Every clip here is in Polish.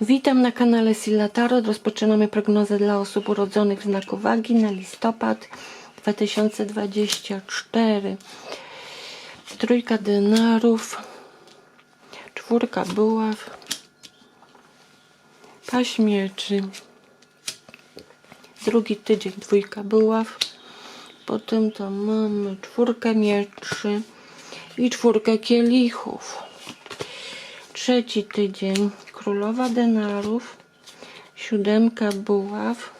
Witam na kanale Silla Tarot. Rozpoczynamy prognozę dla osób urodzonych w znaku wagi na listopad 2024. Trójka denarów, czwórka buław, paź mieczy, drugi tydzień dwójka buław, potem to mamy czwórkę mieczy i czwórkę kielichów. Trzeci tydzień królowa denarów, siódemka buław,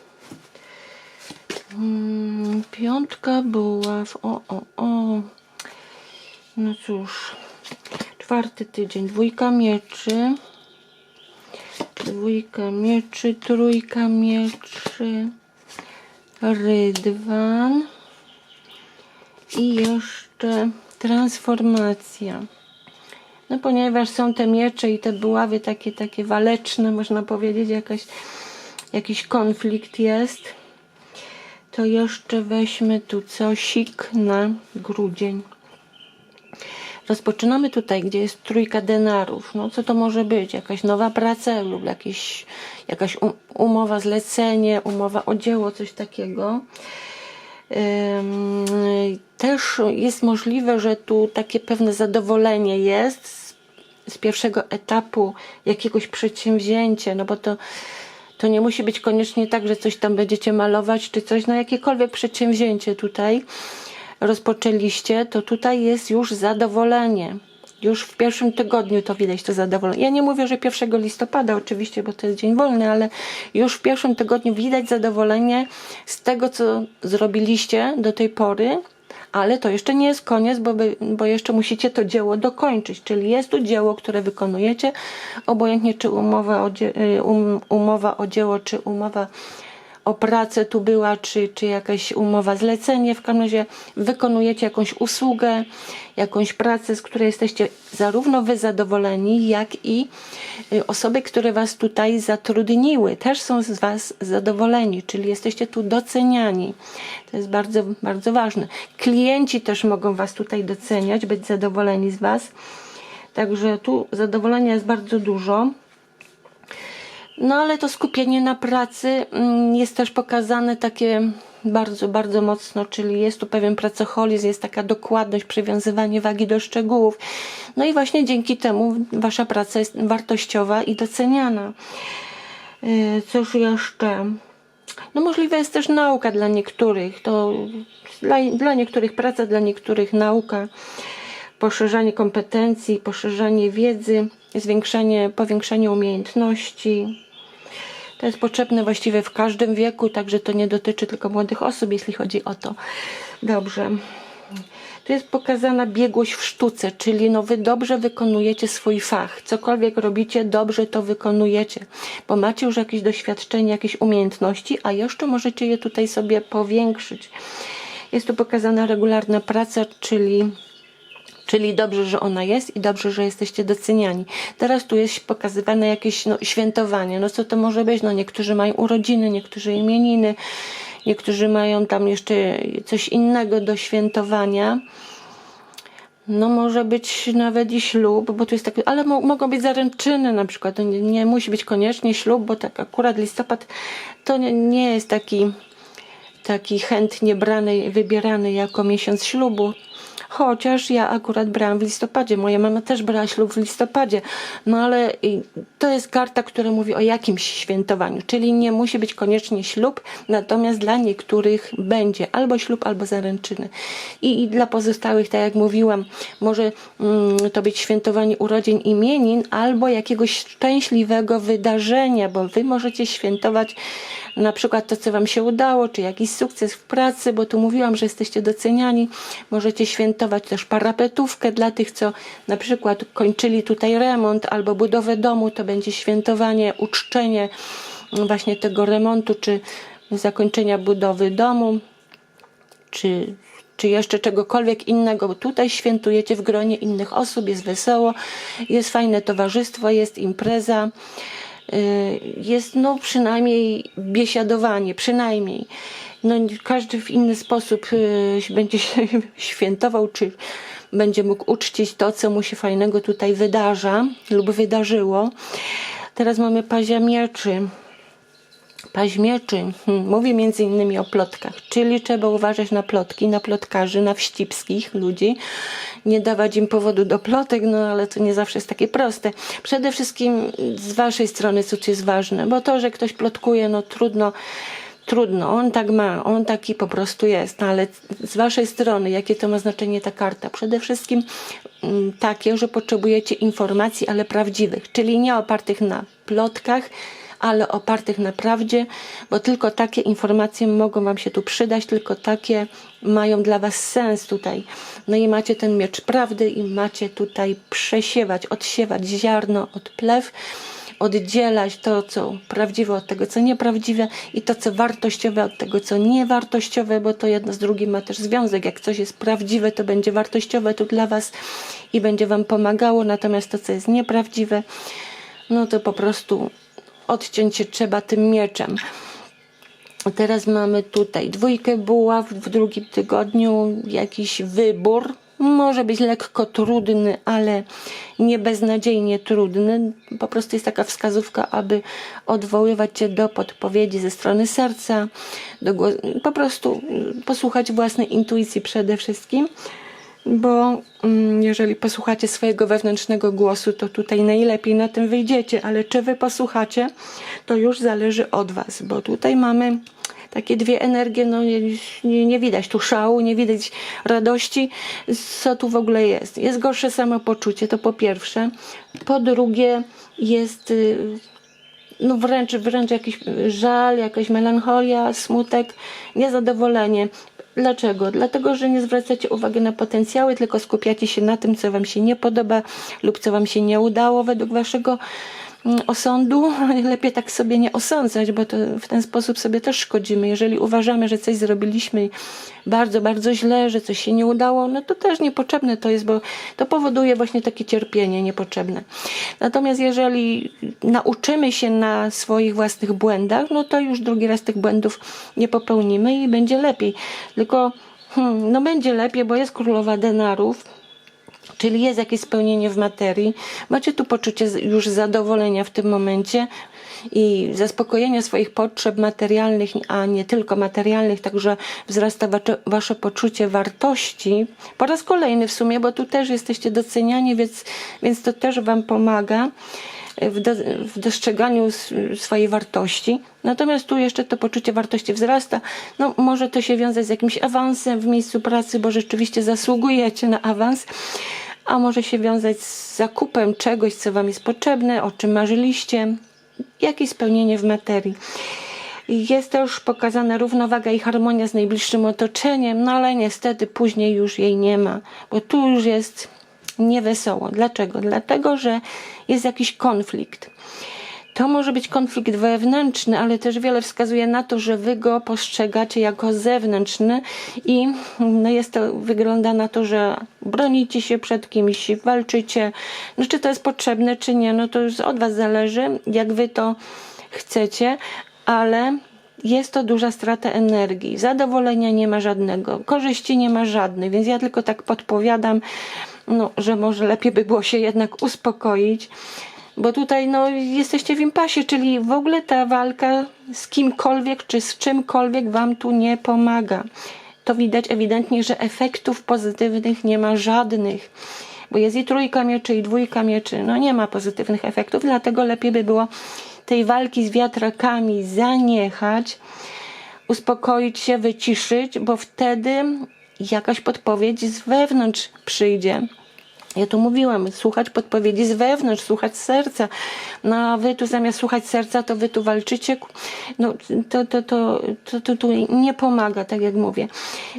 mm, piątka buław, o, o, o. No cóż, czwarty tydzień dwójka mieczy, dwójka mieczy, trójka mieczy, rydwan i jeszcze transformacja. No ponieważ są te miecze i te buławy takie, takie waleczne, można powiedzieć, jakaś, jakiś konflikt jest, to jeszcze weźmy tu cosik na grudzień. Rozpoczynamy tutaj, gdzie jest trójka denarów. No co to może być? Jakaś nowa praca lub jakieś, jakaś um- umowa, zlecenie, umowa o dzieło, coś takiego. Też jest możliwe, że tu takie pewne zadowolenie jest z, z pierwszego etapu jakiegoś przedsięwzięcia, no bo to, to nie musi być koniecznie tak, że coś tam będziecie malować czy coś, no jakiekolwiek przedsięwzięcie tutaj rozpoczęliście, to tutaj jest już zadowolenie. Już w pierwszym tygodniu to widać to zadowolenie. Ja nie mówię, że 1 listopada oczywiście, bo to jest dzień wolny, ale już w pierwszym tygodniu widać zadowolenie z tego, co zrobiliście do tej pory, ale to jeszcze nie jest koniec, bo, bo jeszcze musicie to dzieło dokończyć. Czyli jest tu dzieło, które wykonujecie, obojętnie czy umowa o, y, um, umowa o dzieło, czy umowa o pracę tu była, czy, czy jakaś umowa zlecenie. W każdym razie wykonujecie jakąś usługę, jakąś pracę, z której jesteście zarówno wy zadowoleni, jak i y, osoby, które was tutaj zatrudniły, też są z was zadowoleni, czyli jesteście tu doceniani. To jest bardzo, bardzo ważne. Klienci też mogą was tutaj doceniać, być zadowoleni z was. Także tu zadowolenia jest bardzo dużo. No ale to skupienie na pracy mm, jest też pokazane takie bardzo, bardzo mocno, czyli jest tu pewien pracoholizm, jest taka dokładność, przywiązywanie wagi do szczegółów. No i właśnie dzięki temu wasza praca jest wartościowa i doceniana. Yy, Cóż jeszcze? No możliwe jest też nauka dla niektórych. To dla, dla niektórych praca, dla niektórych nauka. Poszerzanie kompetencji, poszerzanie wiedzy, zwiększanie, powiększanie umiejętności. To jest potrzebne właściwie w każdym wieku, także to nie dotyczy tylko młodych osób, jeśli chodzi o to. Dobrze. Tu jest pokazana biegłość w sztuce, czyli no wy dobrze wykonujecie swój fach. Cokolwiek robicie, dobrze to wykonujecie, bo macie już jakieś doświadczenie, jakieś umiejętności, a jeszcze możecie je tutaj sobie powiększyć. Jest tu pokazana regularna praca, czyli Czyli dobrze, że ona jest i dobrze, że jesteście doceniani. Teraz tu jest pokazywane jakieś no, świętowanie. No co to może być? No niektórzy mają urodziny, niektórzy imieniny, niektórzy mają tam jeszcze coś innego do świętowania. No może być nawet i ślub, bo tu jest tak, ale mo mogą być zaręczyny na przykład. Nie, nie musi być koniecznie ślub, bo tak akurat listopad to nie, nie jest taki taki chętnie brany, wybierany jako miesiąc ślubu. Chociaż ja akurat brałam w listopadzie, moja mama też brała ślub w listopadzie, no ale to jest karta, która mówi o jakimś świętowaniu, czyli nie musi być koniecznie ślub, natomiast dla niektórych będzie albo ślub, albo zaręczyny. I, i dla pozostałych, tak jak mówiłam, może mm, to być świętowanie urodzin imienin, albo jakiegoś szczęśliwego wydarzenia, bo wy możecie świętować na przykład to, co Wam się udało, czy jakiś sukces w pracy, bo tu mówiłam, że jesteście doceniani. Możecie świętować też parapetówkę dla tych, co na przykład kończyli tutaj remont albo budowę domu, to będzie świętowanie, uczczenie właśnie tego remontu, czy zakończenia budowy domu, czy czy jeszcze czegokolwiek innego, tutaj świętujecie w gronie innych osób, jest wesoło, jest fajne towarzystwo, jest impreza jest no przynajmniej biesiadowanie, przynajmniej. No, każdy w inny sposób y, będzie się świętował, czy będzie mógł uczcić to, co mu się fajnego tutaj wydarza lub wydarzyło. Teraz mamy pazia mieczy. Paźmieczy hmm, mówi między innymi o plotkach, czyli trzeba uważać na plotki, na plotkarzy, na wścibskich ludzi, nie dawać im powodu do plotek, no ale to nie zawsze jest takie proste. Przede wszystkim z waszej strony coś jest ważne, bo to, że ktoś plotkuje, no trudno, trudno, on tak ma, on taki po prostu jest, no ale z waszej strony, jakie to ma znaczenie ta karta? Przede wszystkim mm, takie, że potrzebujecie informacji, ale prawdziwych, czyli nie opartych na plotkach, ale opartych na prawdzie, bo tylko takie informacje mogą Wam się tu przydać, tylko takie mają dla Was sens tutaj. No i macie ten miecz prawdy i macie tutaj przesiewać, odsiewać ziarno od plew, oddzielać to, co prawdziwe od tego, co nieprawdziwe i to, co wartościowe od tego, co niewartościowe, bo to jedno z drugim ma też związek. Jak coś jest prawdziwe, to będzie wartościowe tu dla Was i będzie Wam pomagało, natomiast to, co jest nieprawdziwe, no to po prostu odciąć się trzeba tym mieczem. Teraz mamy tutaj dwójkę buław w drugim tygodniu, jakiś wybór. Może być lekko trudny, ale nie beznadziejnie trudny. Po prostu jest taka wskazówka, aby odwoływać się do podpowiedzi ze strony serca, do po prostu posłuchać własnej intuicji przede wszystkim bo mm, jeżeli posłuchacie swojego wewnętrznego głosu, to tutaj najlepiej na tym wyjdziecie, ale czy wy posłuchacie, to już zależy od was, bo tutaj mamy takie dwie energie, no nie, nie, nie widać tu szału, nie widać radości, co tu w ogóle jest. Jest gorsze samopoczucie, to po pierwsze. Po drugie jest y, no wręcz, wręcz jakiś żal, jakaś melancholia, smutek, niezadowolenie. Dlaczego? Dlatego, że nie zwracacie uwagi na potencjały, tylko skupiacie się na tym, co Wam się nie podoba lub co Wam się nie udało według Waszego osądu. Lepiej tak sobie nie osądzać, bo to w ten sposób sobie też szkodzimy. Jeżeli uważamy, że coś zrobiliśmy bardzo, bardzo źle, że coś się nie udało, no to też niepotrzebne to jest, bo to powoduje właśnie takie cierpienie niepotrzebne. Natomiast jeżeli nauczymy się na swoich własnych błędach, no to już drugi raz tych błędów nie popełnimy i będzie lepiej. Tylko hmm, no będzie lepiej, bo jest królowa denarów, czyli jest jakieś spełnienie w materii. Macie tu poczucie już zadowolenia w tym momencie i zaspokojenia swoich potrzeb materialnych, a nie tylko materialnych, także wzrasta wasze poczucie wartości. Po raz kolejny w sumie, bo tu też jesteście doceniani, więc, więc to też Wam pomaga w, do, w dostrzeganiu swojej wartości. Natomiast tu jeszcze to poczucie wartości wzrasta. No, może to się wiązać z jakimś awansem w miejscu pracy, bo rzeczywiście zasługujecie na awans, a może się wiązać z zakupem czegoś, co Wam jest potrzebne, o czym marzyliście, jakieś spełnienie w materii. Jest też pokazana równowaga i harmonia z najbliższym otoczeniem, no ale niestety później już jej nie ma, bo tu już jest niewesoło. Dlaczego? Dlatego, że jest jakiś konflikt. To może być konflikt wewnętrzny, ale też wiele wskazuje na to, że wy go postrzegacie jako zewnętrzny i no jest to, wygląda na to, że bronicie się przed kimś, walczycie. No, czy to jest potrzebne, czy nie, no to już od was zależy, jak wy to chcecie, ale jest to duża strata energii. Zadowolenia nie ma żadnego, korzyści nie ma żadnej, więc ja tylko tak podpowiadam, no, że może lepiej by było się jednak uspokoić, bo tutaj no, jesteście w impasie, czyli w ogóle ta walka z kimkolwiek czy z czymkolwiek wam tu nie pomaga. To widać ewidentnie, że efektów pozytywnych nie ma żadnych. Bo jest i trójka mieczy, i dwójka mieczy. No nie ma pozytywnych efektów, dlatego lepiej by było tej walki z wiatrakami zaniechać, uspokoić się, wyciszyć, bo wtedy jakaś podpowiedź z wewnątrz przyjdzie. Ja tu mówiłam, słuchać podpowiedzi z wewnątrz, słuchać serca. No a wy tu zamiast słuchać serca, to wy tu walczycie. No to, to, to, to, to nie pomaga, tak jak mówię,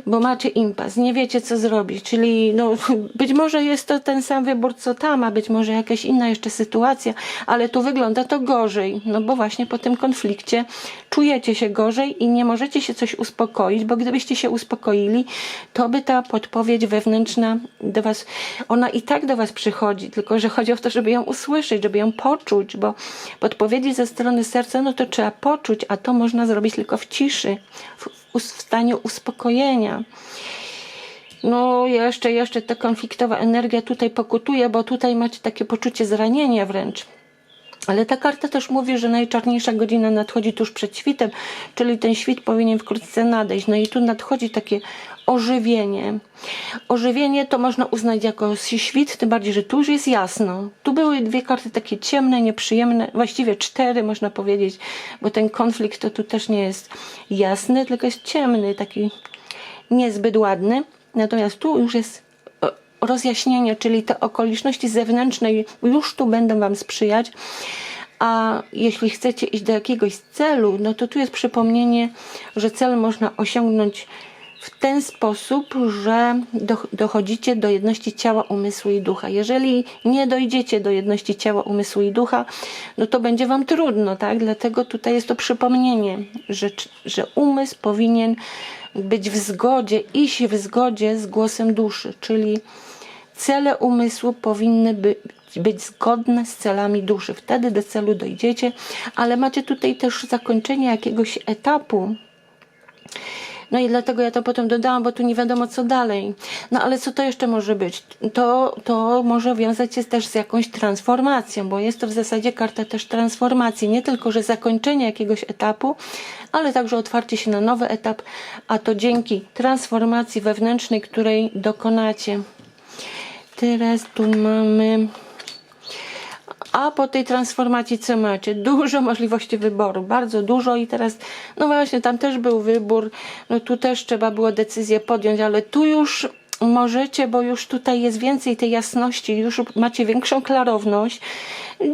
bo macie impas, nie wiecie co zrobić. Czyli no, być może jest to ten sam wybór co tam, a być może jakaś inna jeszcze sytuacja, ale tu wygląda to gorzej, no bo właśnie po tym konflikcie czujecie się gorzej i nie możecie się coś uspokoić, bo gdybyście się uspokoili, to by ta podpowiedź wewnętrzna do was, ona i tak do was przychodzi, tylko że chodzi o to, żeby ją usłyszeć, żeby ją poczuć, bo podpowiedzi ze strony serca, no to trzeba poczuć, a to można zrobić tylko w ciszy, w, w, stanie uspokojenia. No, jeszcze, jeszcze ta konfliktowa energia tutaj pokutuje, bo tutaj macie takie poczucie zranienia wręcz. Ale ta karta też mówi, że najczarniejsza godzina nadchodzi tuż przed świtem, czyli ten świt powinien wkrótce nadejść. No i tu nadchodzi takie ożywienie. Ożywienie to można uznać jako świt, tym bardziej, że tu już jest jasno. Tu były dwie karty takie ciemne, nieprzyjemne, właściwie cztery można powiedzieć, bo ten konflikt to tu też nie jest jasny, tylko jest ciemny, taki niezbyt ładny. Natomiast tu już jest rozjaśnienie, czyli te okoliczności zewnętrzne już tu będą Wam sprzyjać. A jeśli chcecie iść do jakiegoś celu, no to tu jest przypomnienie, że cel można osiągnąć w ten sposób, że do- dochodzicie do jedności ciała, umysłu i ducha. Jeżeli nie dojdziecie do jedności ciała, umysłu i ducha, no to będzie wam trudno, tak? Dlatego tutaj jest to przypomnienie, że, że umysł powinien być w zgodzie, iść w zgodzie z głosem duszy, czyli cele umysłu powinny by, być zgodne z celami duszy. Wtedy do celu dojdziecie, ale macie tutaj też zakończenie jakiegoś etapu, no i dlatego ja to potem dodałam, bo tu nie wiadomo co dalej. No ale co to jeszcze może być? To, to może wiązać się też z jakąś transformacją, bo jest to w zasadzie karta też transformacji. Nie tylko, że zakończenie jakiegoś etapu, ale także otwarcie się na nowy etap, a to dzięki transformacji wewnętrznej, której dokonacie. Teraz tu mamy. A po tej transformacji co macie? Dużo możliwości wyboru, bardzo dużo i teraz, no właśnie, tam też był wybór, no tu też trzeba było decyzję podjąć, ale tu już możecie, bo już tutaj jest więcej tej jasności, już macie większą klarowność.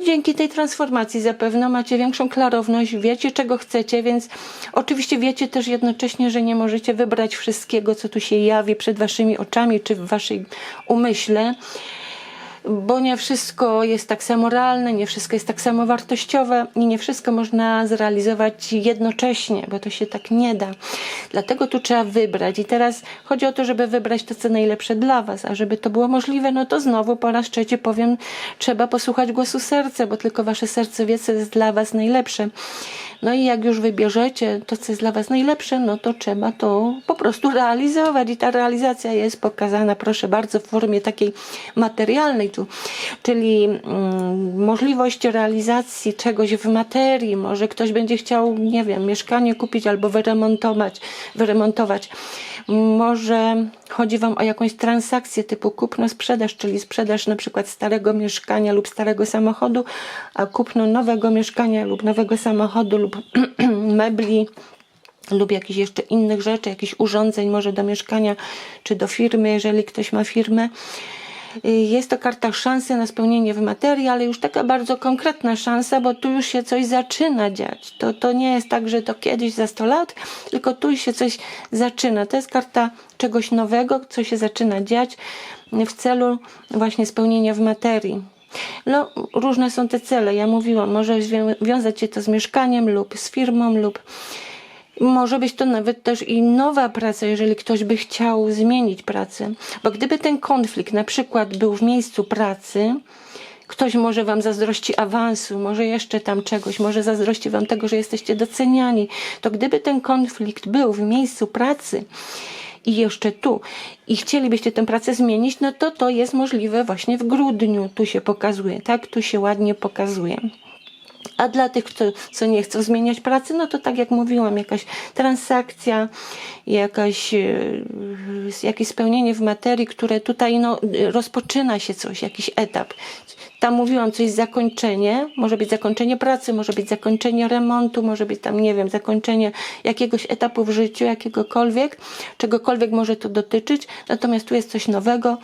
Dzięki tej transformacji zapewne macie większą klarowność, wiecie czego chcecie, więc oczywiście wiecie też jednocześnie, że nie możecie wybrać wszystkiego, co tu się jawi przed waszymi oczami czy w waszej umyśle bo nie wszystko jest tak samo realne, nie wszystko jest tak samo wartościowe i nie wszystko można zrealizować jednocześnie, bo to się tak nie da. Dlatego tu trzeba wybrać. I teraz chodzi o to, żeby wybrać to, co najlepsze dla Was, a żeby to było możliwe, no to znowu po raz trzeci powiem, trzeba posłuchać głosu serca, bo tylko Wasze serce wie, co jest dla Was najlepsze. No i jak już wybierzecie to, co jest dla Was najlepsze, no to trzeba to po prostu realizować. I ta realizacja jest pokazana, proszę bardzo, w formie takiej materialnej, tu, czyli mm, możliwość realizacji czegoś w materii. Może ktoś będzie chciał, nie wiem, mieszkanie kupić albo wyremontować. wyremontować. Może chodzi Wam o jakąś transakcję typu kupno-sprzedaż, czyli sprzedaż na przykład starego mieszkania lub starego samochodu, a kupno nowego mieszkania lub nowego samochodu lub mebli lub jakichś jeszcze innych rzeczy, jakichś urządzeń, może do mieszkania czy do firmy, jeżeli ktoś ma firmę. Y, Jest to karta szansy na spełnienie w materii, ale już taka bardzo konkretna szansa, bo tu już się coś zaczyna dziać. To, to nie jest tak, że to kiedyś za 100 lat, tylko tu się coś zaczyna. To jest karta czegoś nowego, co się zaczyna dziać w celu właśnie spełnienia w materii. No, różne są te cele. Ja mówiłam, może wiązać się to z mieszkaniem lub z firmą lub może być to nawet też i nowa praca, jeżeli ktoś by chciał zmienić pracę. Bo gdyby ten konflikt na przykład był w miejscu pracy, ktoś może wam zazdrości awansu, może jeszcze tam czegoś, może zazdrości wam tego, że jesteście doceniani, to gdyby ten konflikt był w miejscu pracy i jeszcze tu i chcielibyście tę pracę zmienić, no to to jest możliwe właśnie w grudniu. Tu się pokazuje, tak? Tu się ładnie pokazuje. A dla tych, co, co nie chcą zmieniać pracy, no to tak jak mówiłam, jakaś transakcja, jakaś, e, jakieś spełnienie w materii, które tutaj no, rozpoczyna się coś, jakiś etap. Tam mówiłam coś zakończenie, może być zakończenie pracy, może być zakończenie remontu, może być tam, nie wiem, zakończenie jakiegoś etapu w życiu, jakiegokolwiek, czegokolwiek może to dotyczyć. Natomiast tu jest coś nowego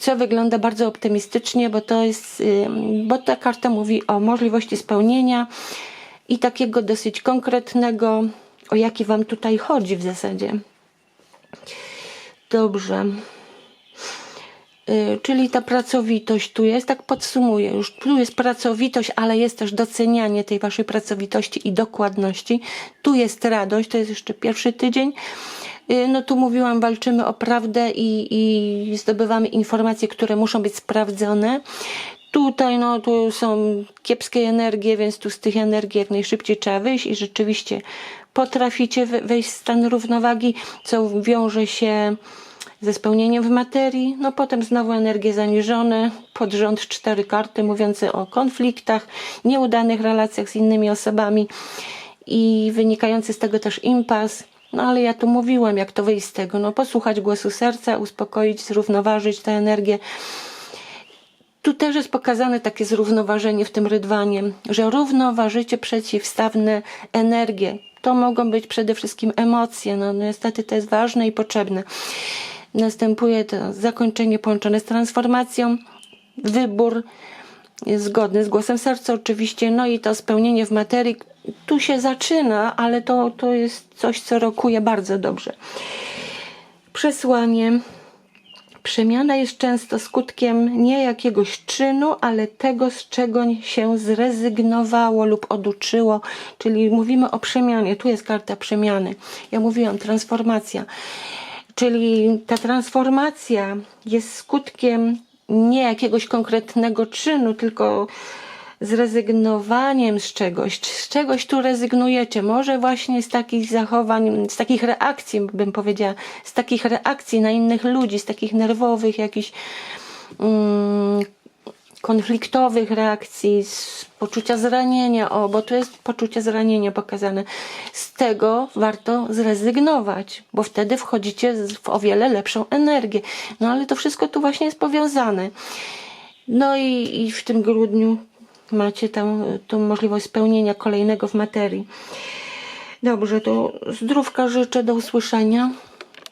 co wygląda bardzo optymistycznie, bo to jest, bo ta karta mówi o możliwości spełnienia i takiego dosyć konkretnego, o jaki wam tutaj chodzi w zasadzie. Dobrze. Y, Czyli ta pracowitość tu jest, tak podsumuję, już tu jest pracowitość, ale jest też docenianie tej waszej pracowitości i dokładności. Tu jest radość, to jest jeszcze pierwszy tydzień. Y, No tu mówiłam, walczymy o prawdę i, i zdobywamy informacje, które muszą być sprawdzone. Tutaj no, tu są kiepskie energie, więc tu z tych energii jak najszybciej trzeba wyjść i rzeczywiście potraficie we- wejść w stan równowagi, co wiąże się ze spełnieniem w materii, no potem znowu energie zaniżone, pod rząd cztery karty mówiące o konfliktach, nieudanych relacjach z innymi osobami i wynikający z tego też impas. No ale ja tu mówiłam, jak to wyjść z tego. No posłuchać głosu serca, uspokoić, zrównoważyć tę energię. Tu też jest pokazane takie zrównoważenie w tym rydwanie, że równoważycie przeciwstawne energie. To mogą być przede wszystkim emocje. No niestety to jest ważne i potrzebne. Następuje to zakończenie połączone z transformacją, wybór zgodny z głosem serca oczywiście, no i to spełnienie w materii. Tu się zaczyna, ale to, to jest coś, co rokuje bardzo dobrze. Przesłanie. Przemiana jest często skutkiem nie jakiegoś czynu, ale tego, z czego się zrezygnowało lub oduczyło. Czyli mówimy o przemianie. Tu jest karta przemiany. Ja mówiłam transformacja. Czyli ta transformacja jest skutkiem nie jakiegoś konkretnego czynu, tylko zrezygnowaniem z czegoś, z czegoś tu rezygnujecie, może właśnie z takich zachowań, z takich reakcji, bym powiedziała, z takich reakcji na innych ludzi, z takich nerwowych, jakichś mm, konfliktowych reakcji, z poczucia zranienia, o, bo tu jest poczucie zranienia pokazane. Z tego warto zrezygnować, bo wtedy wchodzicie w o wiele lepszą energię. No ale to wszystko tu właśnie jest powiązane. No i, i w tym grudniu macie tam tą możliwość spełnienia kolejnego w materii. Dobrze, to zdrówka życzę, do usłyszenia.